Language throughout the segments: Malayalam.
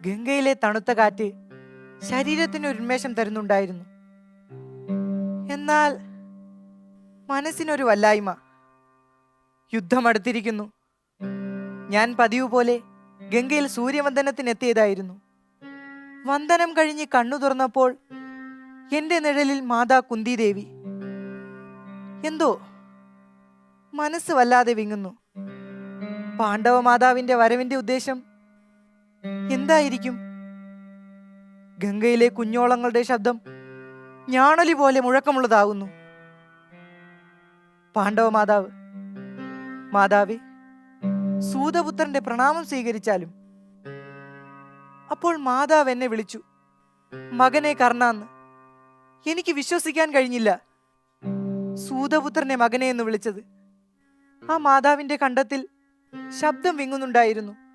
ഗംഗയിലെ തണുത്ത കാറ്റ് ശരീരത്തിന് ഉന്മേഷം തരുന്നുണ്ടായിരുന്നു. എന്നാൽ മനസ്സിനൊരു വല്ലായ്മ. യുദ്ധം അടുത്തിരിക്കുന്നു. ഞാൻ പതിവ് പോലെ ഗംഗയിൽ സൂര്യവന്ദനത്തിനെത്തിയതായിരുന്നു. വന്ദനം കഴിഞ്ഞ് കണ്ണു തുറന്നപ്പോൾ എന്റെ നിഴലിൽ മാതാ കുന്തിദേവി. എന്തോ? മനസ്സ് വല്ലാതെ വിങ്ങുന്നു. പാണ്ഡവ മാതാവിന്റെ വരവിന്റെ ഉദ്ദേശം എന്തായിരിക്കും? ഗംഗയിലെ കുഞ്ഞോളങ്ങളുടെ ശബ്ദം ഞാണലി പോലെ മുഴക്കമുള്ളതാകുന്നു. പാണ്ഡവ മാതാവ് മാതാവി സൂതപുത്രന്റെ പ്രണാമം സ്വീകരിച്ചാലും. അപ്പോൾ മാതാവ് എന്നെ വിളിച്ചു മകനെ കർണാന്ന്. എനിക്ക് വിശ്വസിക്കാൻ കഴിഞ്ഞില്ല. സൂതപുത്രനെ മകനെ എന്ന് വിളിച്ചത്. ആ മാതാവിന്റെ കണ്ടത്തിൽ ശബ്ദം വിങ്ങുന്നുണ്ടായിരുന്നു.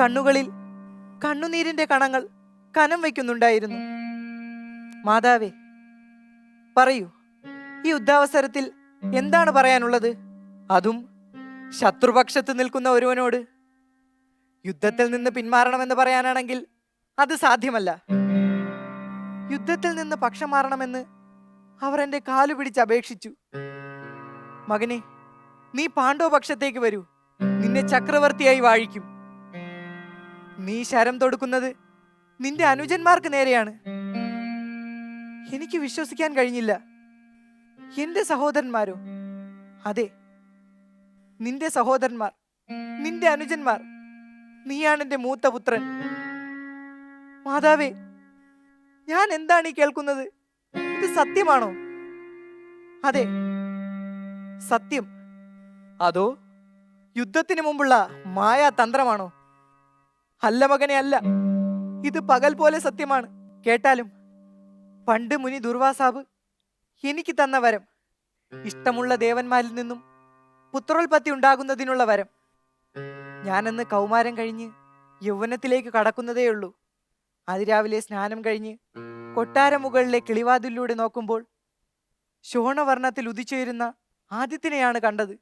കണ്ണുകളിൽ കണ്ണുനീരിന്റെ കണങ്ങൾ കനം വയ്ക്കുന്നുണ്ടായിരുന്നു. മാതാവേ പറയൂ ഈ യുദ്ധാവസരത്തിൽ എന്താണ് പറയാനുള്ളത്? അതും ശത്രുപക്ഷത്ത് നിൽക്കുന്ന ഒരുവനോട്. യുദ്ധത്തിൽ നിന്ന് പിന്മാറണമെന്ന് പറയാനാണെങ്കിൽ അത് സാധ്യമല്ല. യുദ്ധത്തിൽ നിന്ന് പക്ഷം മാറണമെന്ന് അവർ എന്റെ കാലു പിടിച്ച് അപേക്ഷിച്ചു. മകനെ നീ പാണ്ഡവ പക്ഷത്തേക്ക് വരൂ. നിന്നെ ചക്രവർത്തിയായി വാഴിക്കും. നീ ശരം തൊടുക്കുന്നത് നിന്റെ അനുജന്മാർക്ക് നേരെയാണ്. എനിക്ക് വിശ്വസിക്കാൻ കഴിഞ്ഞില്ല. എന്റെ സഹോദരന്മാരോ? അതെ നിന്റെ സഹോദരന്മാർ നിന്റെ അനുജന്മാർ നീയാണ് എന്റെ മൂത്ത പുത്രൻ. മാതാവേ ഞാൻ എന്താണ് ഈ കേൾക്കുന്നത്? ഇത് സത്യമാണോ? അതെ സത്യം. അതോ യുദ്ധത്തിന് മുമ്പുള്ള മായാ തന്ത്രമാണോ അല്ല മകനെ അല്ല. ഇത് പകൽ പോലെ സത്യമാണ്. കേട്ടാലും പണ്ട് മുനി ദുർവാസാബ് എനിക്ക് തന്ന വരം ഇഷ്ടമുള്ള ദേവന്മാരിൽ നിന്നും പുത്രോൽപത്തി ഉണ്ടാകുന്നതിനുള്ള വരം. ഞാനന്ന് കൗമാരം കഴിഞ്ഞ് യൗവനത്തിലേക്ക് കടക്കുന്നതേയുള്ളൂ അതിരാവിലെ സ്നാനം കഴിഞ്ഞ് കൊട്ടാര മുകളിലെ കിളിവാതിലൂടെ നോക്കുമ്പോൾ ശോണവർണത്തിൽ ഉദിച്ചുയരുന്ന ആദിത്യനെയാണ് കണ്ടത്.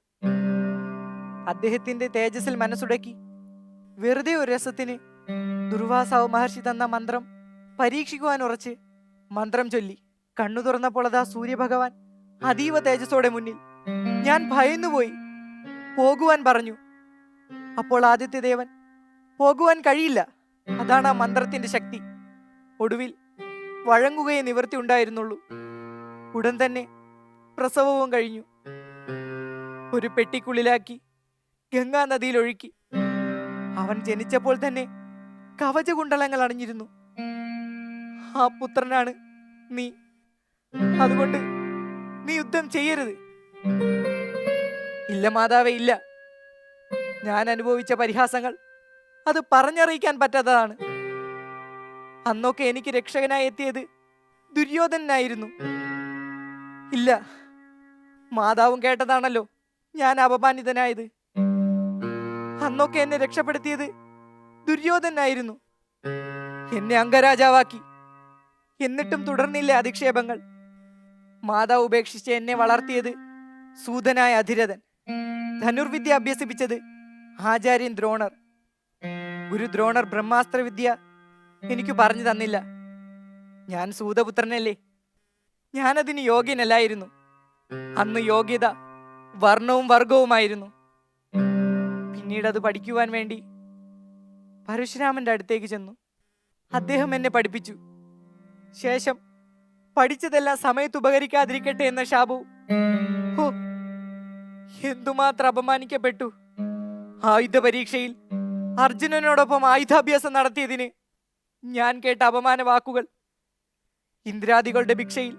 അദ്ദേഹത്തിന്റെ തേജസ്സിൽ മനസ്സുടക്കി വെറുതെ ഒരു രസത്തിന് ദുർവാസാവ് മഹർഷി തന്ന മന്ത്രം പരീക്ഷിക്കുവാൻ ഉറച്ച് മന്ത്രം ചൊല്ലി. കണ്ണു തുറന്നപ്പോൾ അതാ സൂര്യഭഗവാൻ അതീവ തേജസ്സോടെ മുന്നിൽ. ഞാൻ ഭയന്നുപോയി. പോകുവാൻ പറഞ്ഞു. അപ്പോൾ ആദിത്യദേവൻ പോകുവാൻ കഴിയില്ല. അതാണ് ആ മന്ത്രത്തിന്റെ ശക്തി. ഒടുവിൽ വഴങ്ങുകയെ നിവർത്തി ഉണ്ടായിരുന്നുള്ളൂ. ഉടൻ തന്നെ പ്രസവവും കഴിഞ്ഞു. ഒരു പെട്ടിക്കുള്ളിലാക്കി ഗംഗാ നദിയിൽ ഒഴുക്കി അവൻ ജനിച്ചപ്പോൾ തന്നെ കവചകുണ്ടലങ്ങൾ അണിഞ്ഞിരുന്നു. ആ പുത്രനാണ് നീ. അതുകൊണ്ട് നീ യുദ്ധം ചെയ്യരുത്. ഇല്ല മാതാവേ ഇല്ല. ഞാൻ അനുഭവിച്ച പരിഹാസങ്ങൾ അത് പറഞ്ഞറിയിക്കാൻ പറ്റാത്തതാണ്. അന്നൊക്കെ എനിക്ക് രക്ഷകനായി എത്തിയത് ദുര്യോധനായിരുന്നു ഇല്ല മാതാവും കേട്ടതാണല്ലോ ഞാൻ അപമാനിതനായത്. അന്നൊക്കെ എന്നെ രക്ഷപ്പെടുത്തിയത് ദുര്യോധനായിരുന്നു. എന്നെ അംഗരാജാവാക്കി. എന്നിട്ടും തുടർന്നില്ല അധിക്ഷേപങ്ങൾ. മാതാവ് ഉപേക്ഷിച്ച് എന്നെ വളർത്തിയത് സൂതനായ അധിരഥൻ. ധനുർവിദ്യ അഭ്യസിപ്പിച്ചത് ആചാര്യൻ ദ്രോണർ. ഗുരു ദ്രോണർ ബ്രഹ്മാസ്ത്രവിദ്യ എനിക്ക് പറഞ്ഞു തന്നില്ല. ഞാൻ സൂതപുത്രനല്ലേ? ഞാനതിന് യോഗ്യനല്ലായിരുന്നു. അന്ന് യോഗ്യത വർണവും വർഗവുമായിരുന്നു. പിന്നീട് അത് പഠിക്കുവാൻ വേണ്ടി പരശുരാമന്റെ അടുത്തേക്ക് ചെന്നു. അദ്ദേഹം എന്നെ പഠിപ്പിച്ചു. ശേഷം പഠിച്ചതെല്ലാം സമയത്ത് ഉപകരിക്കാതിരിക്കട്ടെ എന്ന ഷാബു ഹോ എന്തുമാത്രം അപമാനിക്കപ്പെട്ടു. ആയുധ പരീക്ഷയിൽ അർജുനനോടൊപ്പം ആയുധാഭ്യാസം നടത്തിയതിന് ഞാൻ കേട്ട അപമാന വാക്കുകൾ ഇന്ദ്രാദികളുടെ ഭിക്ഷയിൽ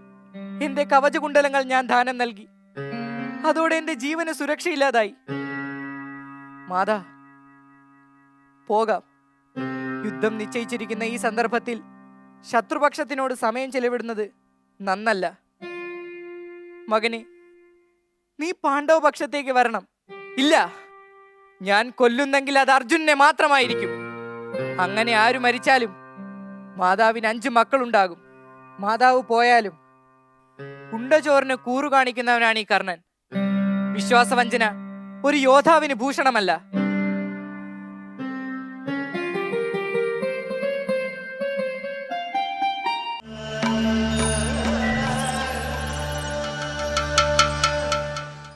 എന്റെ കവചകുണ്ടലങ്ങൾ ഞാൻ ദാനം നൽകി. അതോടെ എന്റെ ജീവന് സുരക്ഷയില്ലാതായി. മാതാ പോകാം. യുദ്ധം നിശ്ചയിച്ചിരിക്കുന്ന ഈ സന്ദർഭത്തിൽ ശത്രുപക്ഷത്തിനോട് സമയം ചെലവിടുന്നത് നന്നല്ല. മകനെ നീ പാണ്ഡവ പക്ഷത്തേക്ക് വരണം. ഇല്ല ഞാൻ കൊല്ലുന്നെങ്കിൽ അത് അർജുനെ മാത്രമായിരിക്കും. അങ്ങനെ ആര് മരിച്ചാലും മാതാവിന് അഞ്ച് മക്കളുണ്ടാകും. മാതാവ് പോയാലും ഉണ്ടചോറിന് കൂറു കാണിക്കുന്നവനാണ് ഈ കർണൻ. വിശ്വാസവഞ്ചന ഒരു യോദ്ധാവിന് ഭൂഷണമല്ല.